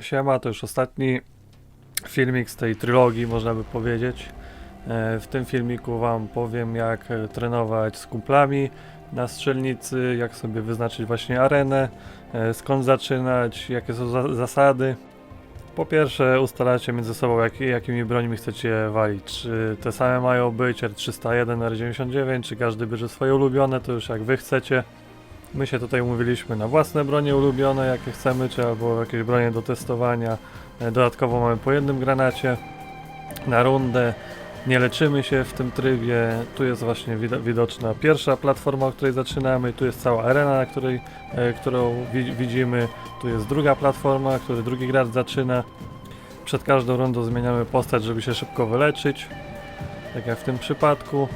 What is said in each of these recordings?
Siema, to już ostatni filmik z tej trylogii, można by powiedzieć. E, W tym filmiku Wam powiem, jak e, trenować z kumplami na strzelnicy, jak sobie wyznaczyć właśnie arenę, e, skąd zaczynać, jakie są za zasady. Po pierwsze, ustalacie między sobą, jak, jakimi brońmi chcecie walić. Czy te same mają być R301, R99, czy każdy bierze swoje ulubione, to już jak Wy chcecie. My się tutaj umówiliśmy na własne bronie ulubione, jakie chcemy, czy albo jakieś bronie do testowania. E, Dodatkowo mamy po jednym granacie na rundę. Nie leczymy się w tym trybie. Tu jest właśnie wid- widoczna pierwsza platforma, od której zaczynamy. Tu jest cała arena, na której, e, którą wi- widzimy. Tu jest druga platforma, który drugi gracz zaczyna. Przed każdą rundą zmieniamy postać, żeby się szybko wyleczyć. Tak jak w tym przypadku.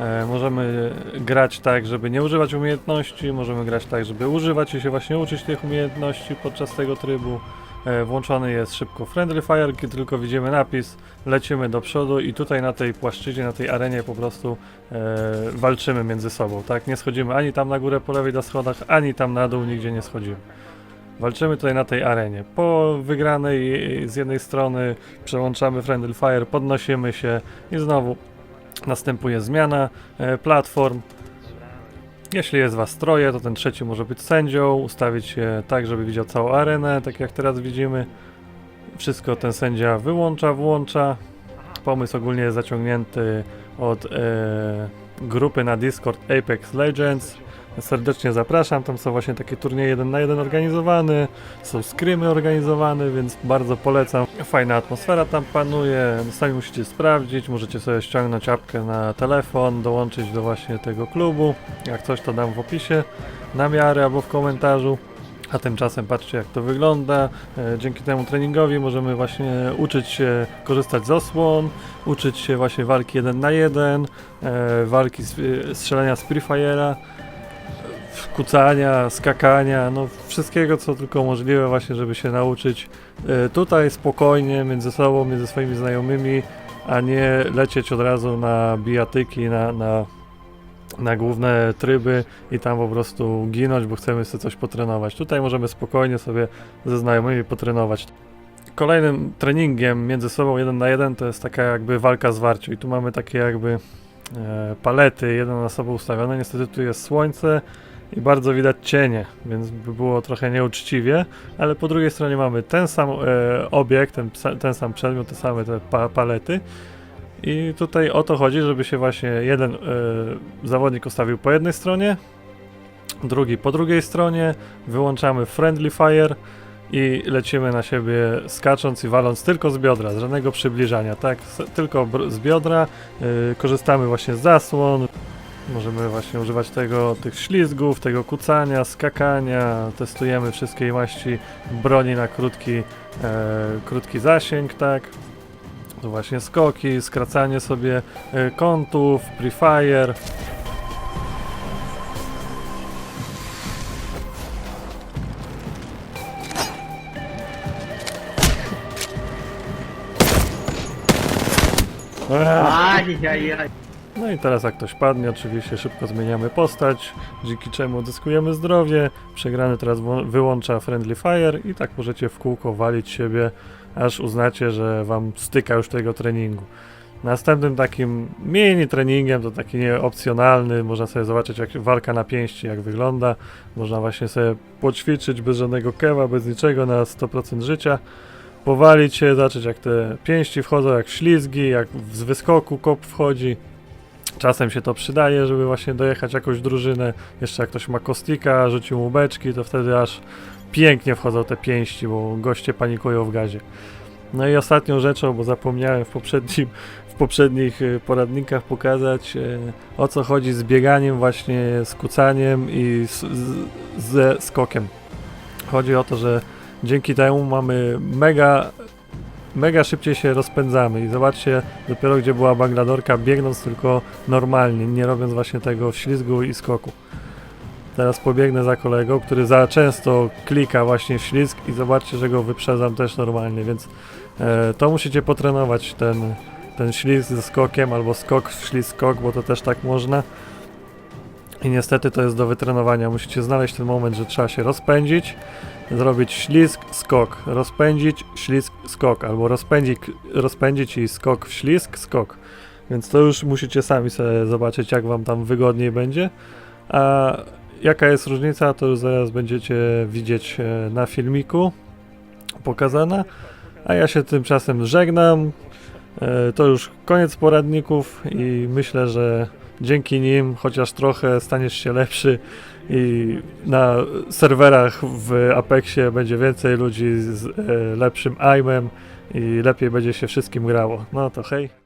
E, możemy grać tak, żeby nie używać umiejętności, możemy grać tak, żeby używać i się właśnie uczyć tych umiejętności podczas tego trybu. E, włączony jest szybko Friendly Fire, kiedy tylko widzimy napis, lecimy do przodu i tutaj na tej płaszczyźnie, na tej arenie po prostu e, walczymy między sobą, tak? Nie schodzimy ani tam na górę po lewej na schodach, ani tam na dół, nigdzie nie schodzimy. Walczymy tutaj na tej arenie. Po wygranej z jednej strony przełączamy Friendly Fire, podnosimy się i znowu Następuje zmiana e, platform. Jeśli jest was troje, to ten trzeci może być sędzią, ustawić się tak, żeby widział całą arenę, tak jak teraz widzimy. Wszystko ten sędzia wyłącza, włącza. Pomysł ogólnie jest zaciągnięty od e, grupy na Discord Apex Legends. Serdecznie zapraszam, tam są właśnie takie turnieje jeden na jeden organizowane, są skrymy organizowane, więc bardzo polecam. Fajna atmosfera tam panuje, sami musicie sprawdzić, możecie sobie ściągnąć apkę na telefon, dołączyć do właśnie tego klubu. Jak coś to dam w opisie, na miarę albo w komentarzu. A tymczasem patrzcie jak to wygląda. E, Dzięki temu treningowi możemy właśnie uczyć się korzystać z osłon, uczyć się właśnie walki jeden na jeden, e, walki z, e, strzelania z Free Fire'a, kucania, skakania, no wszystkiego co tylko możliwe właśnie, żeby się nauczyć e, tutaj spokojnie między sobą, między swoimi znajomymi, a nie lecieć od razu na bijatyki, na, na, na główne tryby i tam po prostu ginąć, bo chcemy sobie coś potrenować. Tutaj możemy spokojnie sobie ze znajomymi potrenować. Kolejnym treningiem między sobą jeden na jeden to jest taka jakby walka zwarciu i tu mamy takie jakby e, palety, jedno na sobą ustawione. Niestety tu jest słońce i bardzo widać cienie, więc by było trochę nieuczciwie, ale po drugiej stronie mamy ten sam e, obiekt, ten, ten sam przedmiot, te same te pa palety. I tutaj o to chodzi, żeby się właśnie jeden e, zawodnik ustawił po jednej stronie, drugi po drugiej stronie, wyłączamy friendly fire i lecimy na siebie skacząc i waląc tylko z biodra, z żadnego przybliżania, tak? Tylko z biodra, y, korzystamy właśnie z zasłon, możemy właśnie używać tego, tych ślizgów, tego kucania, skakania, testujemy wszystkie maści broni na krótki, e, krótki zasięg, tak? To właśnie skoki, skracanie sobie e, kątów, pre-fire. Ajajaj. No i teraz jak ktoś padnie, oczywiście szybko zmieniamy postać, dzięki czemu odzyskujemy zdrowie. Przegrany teraz wyłącza Friendly Fire i tak możecie w kółko walić siebie, aż uznacie, że wam styka już tego treningu. Następnym takim mini treningiem, to taki nie opcjonalny, można sobie zobaczyć jak walka na pięści jak wygląda. Można właśnie sobie poćwiczyć bez żadnego kewa, bez niczego na 100% życia. Powalić się, zobaczyć jak te pięści wchodzą, jak ślizgi, jak z wyskoku kop wchodzi. Czasem się to przydaje, żeby właśnie dojechać jakąś drużynę. Jeszcze jak ktoś ma kostika, rzucił mu beczki, to wtedy aż pięknie wchodzą te pięści, bo goście panikują w gazie. No i ostatnią rzeczą, bo zapomniałem w, poprzednim, w poprzednich y, poradnikach pokazać e, o co chodzi z bieganiem, właśnie z kucaniem i z, z, ze skokiem. Chodzi o to, że dzięki temu mamy mega mega szybciej się rozpędzamy i zobaczcie dopiero gdzie była Bangladorka biegnąc tylko normalnie, nie robiąc właśnie tego ślizgu i skoku. Teraz pobiegnę za kolegą, który za często klika właśnie w ślizg i zobaczcie, że go wyprzedzam też normalnie, więc e, to musicie potrenować ten, ten ślizg ze skokiem albo skok w ślizg skok, bo to też tak można. I niestety to jest do wytrenowania. Musicie znaleźć ten moment, że trzeba się rozpędzić, zrobić ślizg, skok, rozpędzić, ślizg, skok, albo rozpędzić, rozpędzić i skok w ślizg, skok. Więc to już musicie sami sobie zobaczyć, jak wam tam wygodniej będzie. A jaka jest różnica, to już zaraz będziecie widzieć e, na filmiku pokazana. A ja się tymczasem żegnam. E, To już koniec poradników i myślę, że dzięki nim chociaż trochę staniesz się lepszy i na serwerach w Apexie będzie więcej ludzi z e, lepszym aimem i lepiej będzie się wszystkim grało. No to hej.